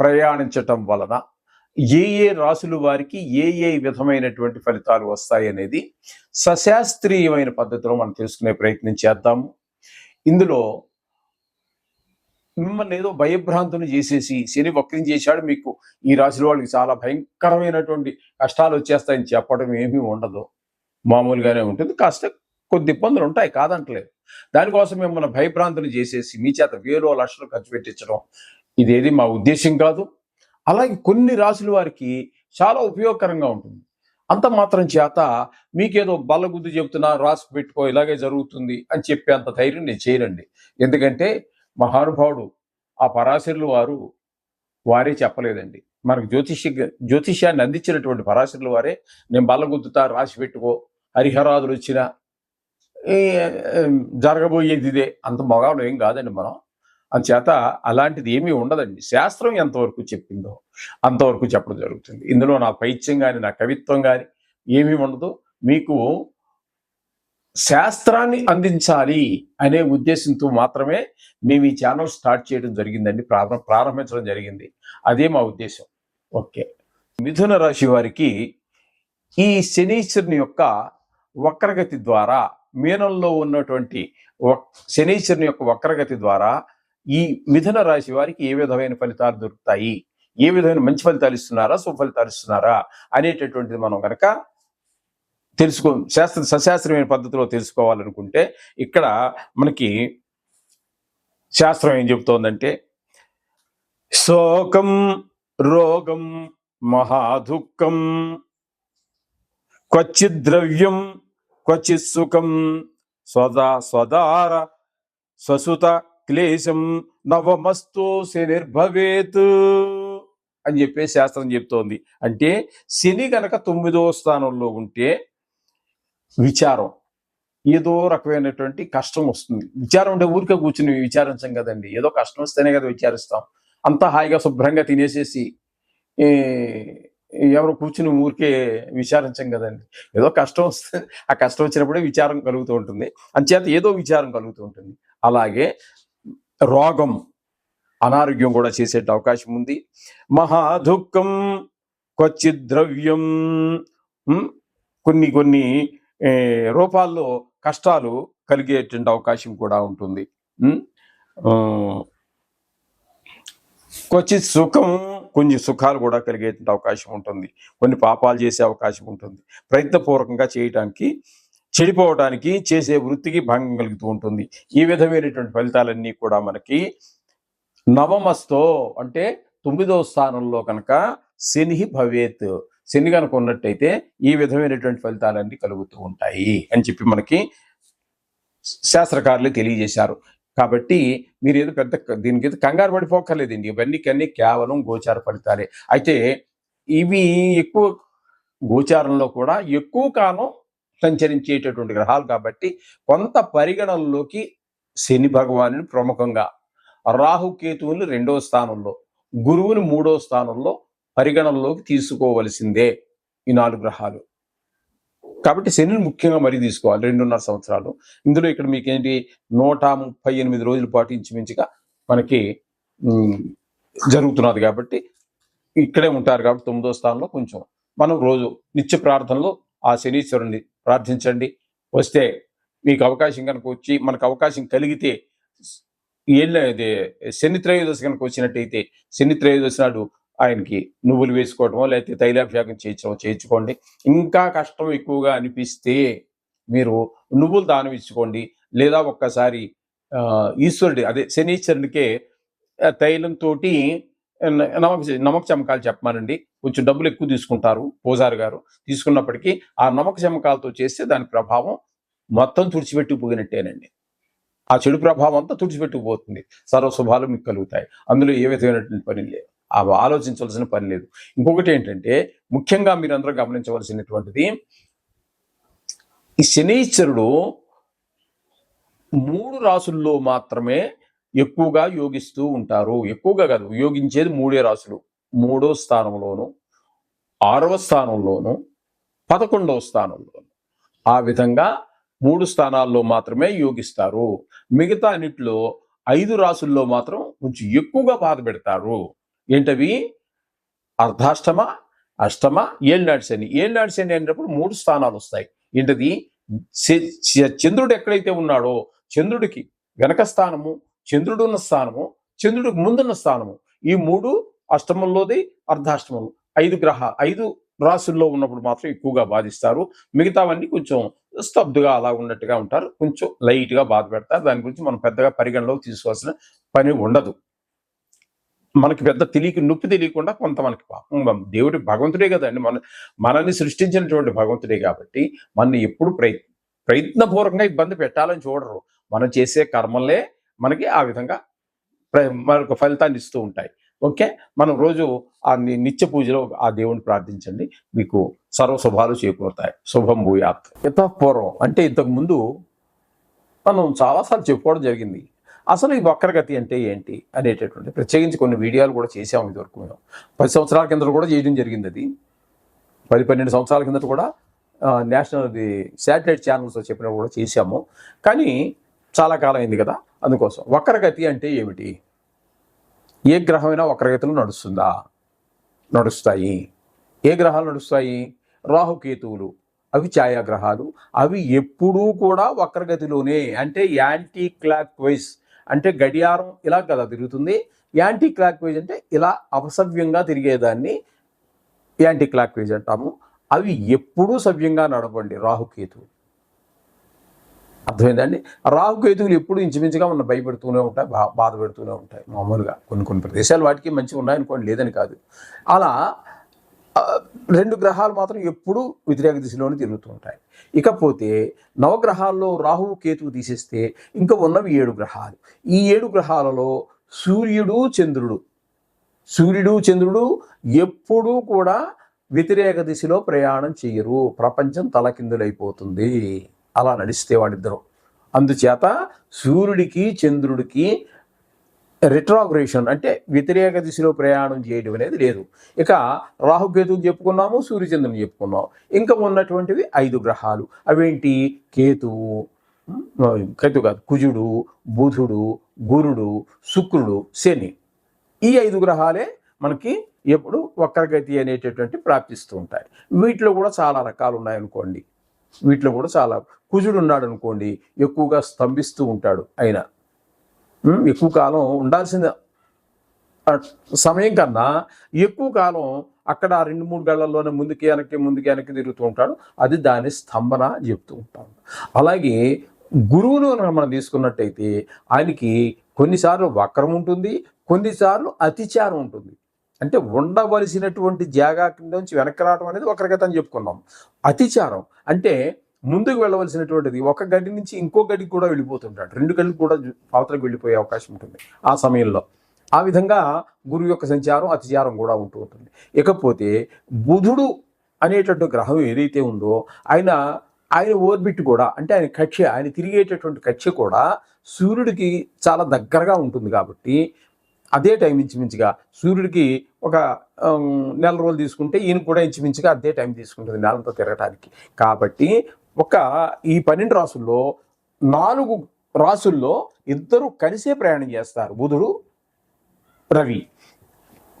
ప్రయాణించటం వలన ఏ ఏ రాసుల వారికి ఏ ఏ విధమైనటువంటి ఫలితాలు వస్తాయి అనేది సశాస్త్రీయమైన పద్ధతిలో మనం తెలుసుకునే ప్రయత్నం చేద్దాము. ఇందులో మిమ్మల్ని ఏదో భయభ్రాంతుని చేసేసి శని వక్రం చేశాడు మీకు ఈ రాశుల వాళ్ళకి చాలా భయంకరమైనటువంటి కష్టాలు వచ్చేస్తాయని చెప్పడం ఏమీ ఉండదు. మామూలుగానే ఉంటుంది. కాస్త కొద్ది ఇబ్బందులు ఉంటాయి కాదంటలేదు. దానికోసం మిమ్మల్ని భయభ్రాంతులు చేసేసి మీ చేత వేలో లక్షలు ఖర్చు పెట్టించడం ఇదేది మా ఉద్దేశం కాదు. అలాగే కొన్ని రాశుల వారికి చాలా ఉపయోగకరంగా ఉంటుంది. అంత మాత్రం చేత మీకేదో బల్లగుద్దు చెప్తున్నా రాసి పెట్టుకో ఇలాగే జరుగుతుంది అని చెప్పే అంత ధైర్యం నేను చేయనండి. ఎందుకంటే మహానుభావుడు ఆ పరాశరులు వారు వారే చెప్పలేదండి. మనకు జ్యోతిష జ్యోతిష్యాన్ని అందించినటువంటి పరాశరులు వారే నేను బల్లగుద్దుతా రాసి పెట్టుకో హరిహరాదులు వచ్చినా జరగబోయేది ఇదే అంత మొగాలు ఏం కాదండి మనం. అందుచేత అలాంటిది ఏమీ ఉండదండి. శాస్త్రం ఎంతవరకు చెప్పిందో అంతవరకు చెప్పడం జరుగుతుంది. ఇందులో నా పైత్యం కానీ నా కవిత్వం కానీ ఏమీ ఉండదు. మీకు శాస్త్రాన్ని అందించాలి అనే ఉద్దేశంతో మాత్రమే మేము ఈ ఛానల్ స్టార్ట్ చేయడం జరిగిందండి. ప్రారంభ ప్రారంభించడం జరిగింది. అదే మా ఉద్దేశం. ఓకే. మిథున రాశి వారికి ఈ శనీశ్వరుని యొక్క వక్రగతి ద్వారా మీనంలో ఉన్నటువంటి శనీశ్వరుని యొక్క వక్రగతి ద్వారా ఈ మిథున రాశి వారికి ఏ విధమైన ఫలితాలు దొరుకుతాయి? ఏ విధమైన మంచి ఫలితాలు ఇస్తున్నారా? సుఫలితాలు ఫలితాలు ఇస్తున్నారా? అనేటటువంటిది మనం కనుక తెలుసుకో శాస్త్ర సశాస్త్రమైన పద్ధతిలో తెలుసుకోవాలనుకుంటే ఇక్కడ మనకి శాస్త్రం ఏం చెబుతోందంటే శోకం రోగం మహాదుఃఖం క్వచిత్ ద్రవ్యం క్వచిత్ సుఖం స్వదా స్వదార స్వసుత క్లేశం నవమస్తో శనిర్భవేత్ అని చెప్పే శాస్త్రం చెప్తోంది. అంటే శని గనక తొమ్మిదో స్థానంలో ఉంటే విచారం. ఏదో రకమైనటువంటి కష్టం వస్తుంది. విచారం అంటే ఊరికే కూర్చుని విచారించం కదండి. ఏదో కష్టం వస్తేనే కదా విచారిస్తాం. అంతా హాయిగా శుభ్రంగా తినేసేసి ఎవరు కూర్చుని ఊరికే విచారించం కదండి. ఏదో కష్టం వస్తే ఆ కష్టం వచ్చినప్పుడే విచారం కలుగుతూ ఉంటుంది. అంచేత ఏదో విచారం కలుగుతూ ఉంటుంది. అలాగే రోగం అనారోగ్యం కూడా చేసే అవకాశం ఉంది. మహాదుఃఖం కొచ్చి ద్రవ్యం కొన్ని కొన్ని రూపాల్లో కష్టాలు కలిగేటువంటి అవకాశం కూడా ఉంటుంది. కొంచెం సుఖం కొన్ని సుఖాలు కూడా కలిగేటువంటి అవకాశం ఉంటుంది. కొన్ని పాపాలు చేసే అవకాశం ఉంటుంది. ప్రయత్నపూర్వకంగా చేయటానికి చెడిపోవటానికి చేసే వృత్తికి భంగం కలుగుతూ ఉంటుంది. ఈ విధమైనటువంటి ఫలితాలన్నీ కూడా మనకి నవమస్తో అంటే తొమ్మిదవ స్థానంలో కనుక శని భవేత్. శని కనుక ఉన్నట్టయితే ఈ విధమైనటువంటి ఫలితాలన్నీ కలుగుతూ ఉంటాయి అని చెప్పి మనకి శాస్త్రకారులు తెలియజేశారు. కాబట్టి మీరు ఏదో పెద్ద దీనికి కంగారు పడిపోకర్లేదండి ఇవన్నీ కన్నీ కేవలం గోచార ఫలితాలే. అయితే ఇవి ఎక్కువ గోచారంలో కూడా ఎక్కువ కాలం సంచరించేటటువంటి గ్రహాలు కాబట్టి కొంత పరిగణనలోకి శని భగవానుని ప్రముఖంగా రాహుకేతువుని రెండో స్థానంలో గురువుని మూడో స్థానంలో పరిగణనలోకి తీసుకోవలసిందే ఈ నాలుగు గ్రహాలు. కాబట్టి శనిని ముఖ్యంగా మరీ తీసుకోవాలి రెండున్నర సంవత్సరాలు. ఇందులో ఇక్కడ మీకు ఏంటి నూట ముప్పై ఎనిమిది రోజుల పాటు ఇంచుమించుగా మనకి జరుగుతున్నది కాబట్టి ఇక్కడే ఉంటారు కాబట్టి తొమ్మిదో స్థానంలో కొంచెం మనం రోజు నిత్య ప్రార్థనలో ఆ శనీశ్వరుని ప్రార్థించండి. వస్తే మీకు అవకాశం కనుక వచ్చి మనకు అవకాశం కలిగితే ఏళ్ళది శని త్రయోదశి కనుక వచ్చినట్టయితే శని త్రయోదశి నాడు ఆయనకి నువ్వులు వేసుకోవటమో లేకపోతే తైలాభిషేకం చేయించడం చేయించుకోండి. ఇంకా కష్టం ఎక్కువగా అనిపిస్తే మీరు నువ్వులు దానం ఇచ్చుకోండి. లేదా ఒక్కసారి ఈశ్వరుడి అదే శనీశ్వరునికే తైలంతో నమక నమక చమకాలు చెప్పమానండి. కొంచెం డబ్బులు ఎక్కువ తీసుకుంటారు పూజారి గారు. తీసుకున్నప్పటికీ ఆ నమక చమకాలతో చేస్తే దాని ప్రభావం మొత్తం తుడిచిపెట్టుకుపోయినట్టేనండి ఆ చెడు ప్రభావం అంతా తుడిచిపెట్టుకుపోతుంది సర్వ శుభాలు మీకు కలుగుతాయి. అందులో ఏ విధమైనటువంటి పని లేదు. ఆ ఆలోచించవలసిన పని లేదు. ఇంకొకటి ఏంటంటే ముఖ్యంగా మీరందరూ గమనించవలసినటువంటిది ఈ శనీశ్వరుడు మూడు రాసుల్లో మాత్రమే ఎక్కువగా యోగిస్తూ ఉంటారు. ఎక్కువగా కాదు యోగించేది మూడే రాసులు మూడో స్థానంలోను ఆరవ స్థానంలోను పదకొండవ స్థానంలోను. ఆ విధంగా మూడు స్థానాల్లో మాత్రమే యోగిస్తారు. మిగతా అన్నిట్లో ఐదు రాసుల్లో మాత్రం కొంచెం ఎక్కువగా బాధ పెడతారు. ఏంటవి? అర్ధాష్టమ అష్టమ ఏళ్ళనాడు శని. ఏళ్ళనాడు శని అనేటప్పుడు మూడు స్థానాలు వస్తాయి. ఏంటది? చంద్రుడు ఎక్కడైతే ఉన్నాడో చంద్రుడికి వెనక స్థానము చంద్రుడు ఉన్న స్థానము చంద్రుడికి ముందున్న స్థానము. ఈ మూడు అష్టమంలోది అర్ధాష్టమంలో. ఐదు గ్రహ ఐదు రాసుల్లో ఉన్నప్పుడు మాత్రం ఎక్కువగా బాధిస్తారు. మిగతావన్నీ కొంచెం స్తబ్దుగా అలా ఉన్నట్టుగా ఉంటారు. కొంచెం లైట్గా బాధ పెడతారు. దాని గురించి మనం పెద్దగా పరిగణలోకి తీసుకోవాల్సిన పని ఉండదు. మనకి పెద్ద తెలియక నొప్పి తెలియకుండా కొంత మనకి పాపం. దేవుడి భగవంతుడే కదండి. మన మనల్ని సృష్టించినటువంటి భగవంతుడే కాబట్టి మనని ఎప్పుడు ప్రయత్న ప్రయత్నపూర్వకంగా ఇబ్బంది పెట్టాలని చూడరు. మనం చేసే కర్మలే మనకి ఆ విధంగా మనకు ఫలితాన్ని ఇస్తూ ఉంటాయి. ఓకే? మనం రోజు ఆ నిత్య పూజలో ఆ దేవుని ప్రార్థించండి. మీకు సర్వ శుభాలు చేకూరుతాయి. శుభం భూయాత్. పూర్వం అంటే ఇంతకు ముందు మనం చాలాసార్లు చెప్పుకోవడం జరిగింది. అసలు ఈ వక్రగతి అంటే ఏంటి అనేటటువంటి ప్రత్యేకించి కొన్ని వీడియోలు కూడా చేసాము ఇదివరకు మేము. పది సంవత్సరాల కింద కూడా చేయడం జరిగింది అది. పది పన్నెండు సంవత్సరాల కిందట కూడా నేషనల్ ది శాటిలైట్ ఛానల్స్ చెప్పినప్పుడు కూడా చేశాము. కానీ చాలా కాలం అయింది కదా. అందుకోసం వక్రగతి అంటే ఏమిటి? ఏ గ్రహమైనా వక్రగతిలో నడుస్తుందా? నడుస్తాయి. ఏ గ్రహాలు నడుస్తాయి? రాహుకేతువులు. అవి ఛాయాగ్రహాలు. అవి ఎప్పుడూ కూడా వక్రగతిలోనే. అంటే యాంటీ క్లాక్ వైజ్ అంటే గడియారం ఇలా కదా తిరుగుతుంది. యాంటీ క్లాక్ వైజ్ అంటే ఇలా అపసవ్యంగా తిరిగేదాన్ని యాంటీ క్లాక్ వైజ్ అంటాము. అవి ఎప్పుడూ సవ్యంగా నడవండి రాహుకేతువులు. అర్థమైందండి రాహుకేతువులు ఎప్పుడు ఇంచుమించుగా మన భయపెడుతూనే ఉంటాయి బా బాధ పెడుతూనే ఉంటాయి. మామూలుగా కొన్ని కొన్ని ప్రదేశాలు వాటికి మంచిగా ఉన్నాయనుకోండి లేదని కాదు. అలా రెండు గ్రహాలు మాత్రం ఎప్పుడూ వ్యతిరేక దిశలోనే తిరుగుతూ ఉంటాయి. ఇకపోతే నవగ్రహాల్లో రాహువు కేతువు తీసేస్తే ఇంకా ఉన్నవి ఏడు గ్రహాలు. ఈ ఏడు గ్రహాలలో సూర్యుడు చంద్రుడు. సూర్యుడు చంద్రుడు ఎప్పుడూ కూడా వ్యతిరేక దిశలో ప్రయాణం చేయరు. ప్రపంచం తలకిందులైపోతుంది. అలా నడిస్తే వాడిద్దరు. అందుచేత సూర్యుడికి చంద్రుడికి రిట్రాగ్రేషన్ అంటే వ్యతిరేక దిశలో ప్రయాణం చేయడం అనేది లేదు. ఇక రాహుకేతువుని చెప్పుకున్నాము సూర్యచంద్రుని చెప్పుకున్నాము. ఇంకా ఉన్నటువంటివి ఐదు గ్రహాలు. అవేంటి? కేతువు కేతు కాదు కుజుడు బుధుడు గురుడు శుక్రుడు శని. ఈ ఐదు గ్రహాలే మనకి ఎప్పుడు వక్రగతి అనేటటువంటి ప్రాప్తిస్తూ ఉంటాయి. వీటిలో కూడా చాలా రకాలు ఉన్నాయనుకోండి. వీటిలో కూడా చాలా. కుజుడు ఉన్నాడు అనుకోండి ఎక్కువగా స్తంభిస్తూ ఉంటాడు ఆయన. ఎక్కువ కాలం ఉండాల్సిన సమయం కన్నా ఎక్కువ కాలం అక్కడ రెండు మూడు గళ్ళల్లోనే ముందుకి వెనక్కి ముందుకి వెనక్కి తిరుగుతూ ఉంటాడు. అది దాని స్తంభన చెప్తూ ఉంటాడు. అలాగే గురువును మనం తీసుకున్నట్టయితే ఆయనకి కొన్నిసార్లు వక్రం ఉంటుంది కొన్నిసార్లు అతిచారం ఉంటుంది. అంటే ఉండవలసినటువంటి జాగా కింద నుంచి వెనక్కి రావడం అనేది ఒకరి అని చెప్పుకున్నాం. అతిచారం అంటే ముందుకు వెళ్ళవలసినటువంటిది. ఒక గడి నుంచి ఇంకో గడికి కూడా వెళ్ళిపోతుంటాడు. రెండు గడికి కూడా జు- అవతలకు వెళ్ళిపోయే అవకాశం ఉంటుంది ఆ సమయంలో. ఆ విధంగా గురువు యొక్క సంచారం అతిచారం కూడా ఉంటూ ఉంటుంది. ఇకపోతే బుధుడు అనేటటువంటి గ్రహం ఏదైతే ఉందో ఆయన ఆయన ఓర్బిట్ కూడా అంటే ఆయన కక్ష ఆయన తిరిగేటటువంటి కక్ష కూడా సూర్యుడికి చాలా దగ్గరగా ఉంటుంది కాబట్టి అదే టైం ఇంచుమించుగా సూర్యుడికి ఒక నెల రోజులు తీసుకుంటే ఈయన కూడా ఇంచుమించుగా అదే టైం తీసుకుంటుంది నెలంతా తిరగటానికి. కాబట్టి ఒక ఈ పన్నెండు రాసుల్లో నాలుగు రాసుల్లో ఇద్దరు కలిసే ప్రయాణం చేస్తారు. బుధుడు రవి.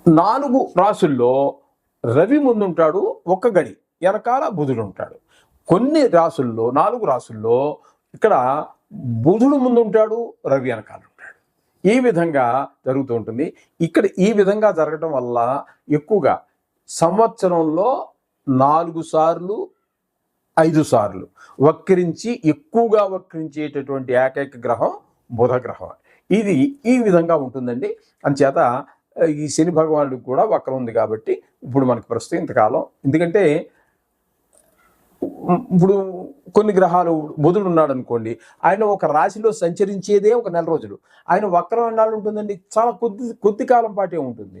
నాలుగు రాసుల్లో రవి ముందుంటాడు ఒక్క గడి. వెనకాల బుధుడు ఉంటాడు. కొన్ని రాసుల్లో నాలుగు రాసుల్లో ఇక్కడ బుధుడు ముందుంటాడు రవి వెనకాల ఈ విధంగా జరుగుతూ ఉంటుంది. ఇక్కడ ఈ విధంగా జరగడం వల్ల ఎక్కువగా సంవత్సరంలో నాలుగు సార్లు ఐదు సార్లు వక్రించి ఎక్కువగా వక్రించేటటువంటి ఏకైక గ్రహం బుధ గ్రహం ఇది ఈ విధంగా ఉంటుందండి. అంచేత ఈ శని భగవానుడికి కూడా వక్రం ఉంది కాబట్టి ఇప్పుడు మనకి ప్రస్తుతం ఇంతకాలం. ఎందుకంటే ఇప్పుడు కొన్ని గ్రహాలు బుధుడు ఉన్నాడు అనుకోండి ఆయన ఒక రాశిలో సంచరించేదే ఒక నెల రోజులు. ఆయన వక్రం ఎన్నాళ్ళు ఉంటుందండి చాలా కొద్ది కొద్ది కాలం పాటే ఉంటుంది.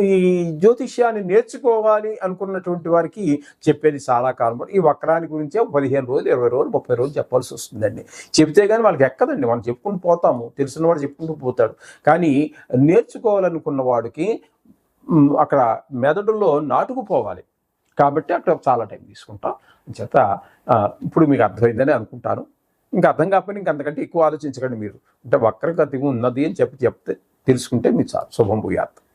ఈ జ్యోతిష్యాన్ని నేర్చుకోవాలి అనుకున్నటువంటి వారికి చెప్పేది చాలా కాలం ఈ వక్రాన్ని గురించే పదిహేను రోజులు ఇరవై రోజులు ముప్పై రోజులు చెప్పాల్సి వస్తుందండి. చెప్తే కానీ వాళ్ళకి ఎక్కదండి. మనం చెప్పుకుంటూ పోతాము. తెలిసిన వాడు చెప్పుకుంటూ పోతాడు. కానీ నేర్చుకోవాలనుకున్న వాడికి అక్కడ మెదడులో నాటుకుపోవాలి. కాబట్టి అక్కడ చాలా టైం తీసుకుంటాం. చేత ఇప్పుడు మీకు అర్థమైందని అనుకుంటాను. ఇంకా అర్థం కాకపోయినా ఇంకా అంతకంటే ఎక్కువ ఆలోచించకండి మీరు. అంటే వక్రగతి ఉన్నది అని చెప్పి చెప్తే తెలుసుకుంటే మీరు చాలు శుభం భూయాత్.